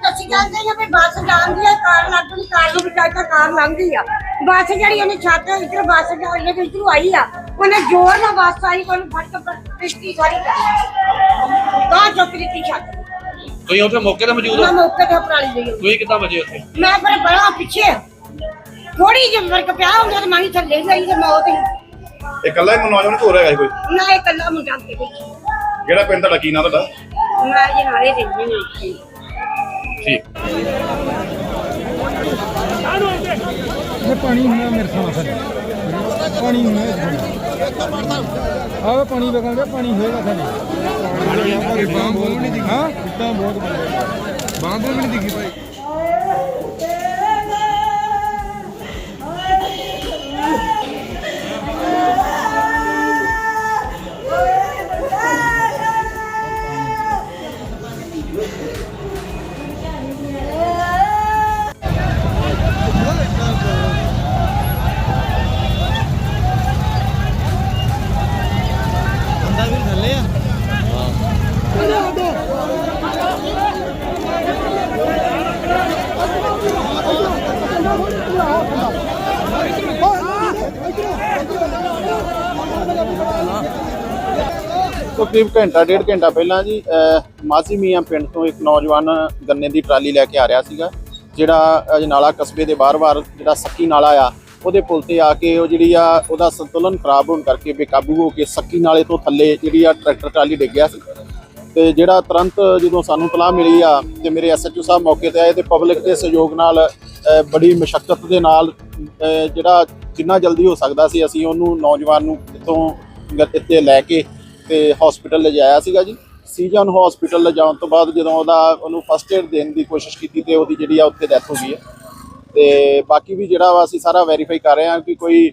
ਤੁਸੀਂ ਬੱਸ ਜਾਂਦੀ ਆ ਕਾਰ ਲੱਗਣੀ ਕਾਰ ਲੰਘਦੀ ਆ ਬੱਸ ਜਿਹੜੀ ਉਹਨੇ ਛੱਤ ਇੱਧਰ ਬੱਸ ਜਾ ਰਹੀ ਇੱਧਰੋਂ ਆਈ ਆ ਉਹਨੇ ਜ਼ੋਰ ਨਾਲ ਬੱਸ ਆਈ ਉਹਨੂੰ ਫੜ ਕੇ ਪਿਸ਼ਤੀ ਸਾਰੀ ਕਰ ਤਾਂ ਚੁੱਕ ਦਿੱਤੀ ਛੱਤ। ਤੁਸੀਂ ਉੱਥੇ ਮੌਕੇ ਤੇ ਮੌਜੂਦ ਮੈਂ ਹੋ ਮੌਕੇ ਤੇ ਪਰਾਲੀ ਗਈ। ਤੁਸੀਂ ਕਿੱਦਾਂ ਵਜੇ ਉੱਥੇ? ਮੈਂ ਫਿਰ ਬੜਾ ਪਿੱਛੇ ਥੋੜੀ ਜਿਹੀ ਫ਼ਰਕ ਪਿਆ ਹੁੰਦਾ ਤੇ ਮੈਂ ਵੀ ਥੱਲੇ ਗਈ ਤੇ ਮੌਤ ਹੀ ਇਹ ਇਕੱਲਾ ਹੀ ਨੌਜਵਾਨ ਘੋਰ ਹੈਗਾ ਸੀ ਕੋਈ? ਨਾ ਇਹ ਕੱਲਾ ਮੁੰਡਾ ਤੇ ਗਈ ਕਿਹੜਾ ਪਿੰਡ ਤੁਹਾਡਾ? ਕੀ ਨਾਂ ਤੁਹਾਡਾ? ਮੈਂ ਜੀ ਨਾਲੇ ਰਹਿੰਦੀ ਹਾਂ ਇੱਥੇ। ਠੀਕ। ਇਹ ਪਾਣੀ ਹੋਣਾ ਮੇਰੇ ਸਾਹ ਸਰ ਪਾਣੀ ਹੋਣਾ ਆਵੇ ਪਾਣੀ ਵਗਾਂਗੇ ਪਾਣੀ ਹੋਏਗਾ ਸਾਡੇ ਪਾਣੀ ਆ ਬਾਂਹ ਬੋਲ ਨਹੀਂ ਦਿਖੀ ਹਾਂ ਇੱਦਾਂ ਬਹੁਤ ਬਾਂਹ ਬੋਲ ਨਹੀਂ ਦਿਖੀ ਭਾਈ। ਤੋਂ ਕਰੀਬ ਘੰਟਾ, ਡੇਢ ਘੰਟਾ ਪਹਿਲਾਂ ਜੀ ਮਾਸੀ ਮੀਆਂ ਪਿੰਡ ਤੋਂ ਇੱਕ ਨੌਜਵਾਨ ਗੰਨੇ ਦੀ ਟਰਾਲੀ ਲੈ ਕੇ ਆ ਰਿਹਾ ਸੀਗਾ, ਜਿਹੜਾ ਅਜਨਾਲਾ ਕਸਬੇ ਦੇ ਬਾਰ-ਬਾਰ ਜਿਹੜਾ ਸੱਕੀ ਨਾਲਾ ਆ, ਉਹਦੇ ਪੁਲ ਤੇ ਆ ਕੇ ਉਹ ਜਿਹੜੀ ਆ, ਉਹਦਾ ਸੰਤੁਲਨ ਖਰਾਬ ਹੋਣ ਕਰਕੇ ਬੇਕਾਬੂ ਹੋ ਕੇ ਸੱਕੀ ਨਾਲੇ ਤੋਂ ਥੱਲੇ ਜਿਹੜੀ ਆ ਟਰੈਕਟਰ ਟਰਾਲੀ ਡਿੱਗ ਗਿਆ ਸੀ। ਤੇ ਜਿਹੜਾ ਤੁਰੰਤ ਜਦੋਂ ਸਾਨੂੰ ਤਲਾਹ ਮਿਲੀ ਆ ਤੇ ਮੇਰੇ ਐਸਐਚਓ ਸਾਹਿਬ ਮੌਕੇ ਤੇ ਆਏ ਤੇ ਪਬਲਿਕ ਦੇ ਸਹਿਯੋਗ ਨਾਲ ਬੜੀ ਮੁਸ਼ਕਲ ਦੇ ਨਾਲ ਜਿਹੜਾ ਜਿੰਨਾ ਜਲਦੀ ਹੋ ਸਕਦਾ ਸੀ ਅਸੀਂ ਉਹਨੂੰ ਨੌਜਵਾਨ ਨੂੰ ਇੱਥੋਂ ਗ- ਇੱਥੇ ਲੈ ਕੇ ਤੇ ਹਸਪੀਟਲ ਲਿਜਾਇਆ ਸੀਗਾ ਜੀ। ਸੀਜਨ ਹਸਪੀਟਲ ਲਿਜਾਉਣ ਤੋਂ ਬਾਅਦ ਜਦੋਂ ਉਹਦਾ ਉਹਨੂੰ ਫਸਟ ਏਡ ਦੇਣ ਦੀ ਕੋਸ਼ਿਸ਼ ਕੀਤੀ ਤੇ ਉਹਦੀ ਜਿਹੜੀ ਆ ਉੱਥੇ ਡੈਥ ਹੋ ਗਈ ਹੈ। ਤੇ ਬਾਕੀ ਵੀ ਜਿਹੜਾ ਵਾ ਅਸੀਂ ਸਾਰਾ ਵੈਰੀਫਾਈ ਕਰ ਰਹੇ ਹਾਂ ਕਿ ਕੋਈ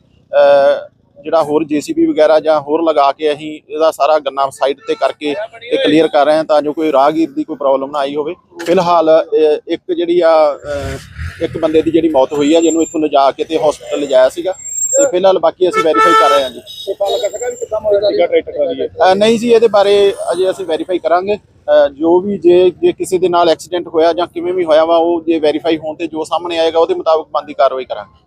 ਜਿਹੜਾ ਹੋਰ ਜੀਸੀਬੀ ਵਗੈਰਾ ਜਾਂ ਹੋਰ ਲਗਾ ਕੇ ਅਸੀਂ ਇਹਦਾ ਸਾਰਾ ਗੰਨਾ ਸਾਈਡ ਤੇ ਕਰਕੇ ਤੇ ਕਲੀਅਰ ਕਰ ਰਹੇ ਹਾਂ ਤਾਂ ਜੋ ਕੋਈ ਰਾਹਗੀਰ ਦੀ ਕੋਈ ਪ੍ਰੋਬਲਮ ਨਾ ਆਈ ਹੋਵੇ। ਫਿਲਹਾਲ ਇੱਕ ਜਿਹੜੀ ਆ ਇੱਕ ਬੰਦੇ ਦੀ ਜਿਹੜੀ ਮੌਤ ਹੋਈ ਆ, ਜਿਹਨੂੰ ਇੱਥੋਂ ਲਿਜਾ ਕੇ ਤੇ ਹਸਪੀਟਲ ਲਿਜਾਇਆ ਸੀਗਾ। ਤੇ ਫਿਲਹਾਲ ਬਾਕੀ ਅਸੀਂ ਵੈਰੀਫਾਈ ਕਰ ਰਹੇ ਹਾਂ ਜੀ। ਟਰੈਕਟਰ ਟਰਾਲੀ ਹੈ ਅ, ਨਹੀਂ ਜੀ ਇਹਦੇ ਬਾਰੇ ਅਜੇ ਅਸੀਂ ਵੈਰੀਫਾਈ ਕਰਾਂਗੇ। ਅ, ਜੋ ਵੀ ਜੇ ਜੇ ਕਿਸੇ ਦੇ ਨਾਲ ਐਕਸੀਡੈਂਟ ਹੋਇਆ ਜਾਂ ਕਿਵੇਂ ਵੀ ਹੋਇਆ ਵਾ ਉਹ ਜੇ ਵੈਰੀਫਾਈ ਹੋਣ ਤੇ ਜੋ ਸਾਹਮਣੇ ਆਏਗਾ ਉਹਦੇ ਮੁਤਾਬਕ ਬਣਦੀ ਕਾਰਵਾਈ ਕਰਾਂਗੇ।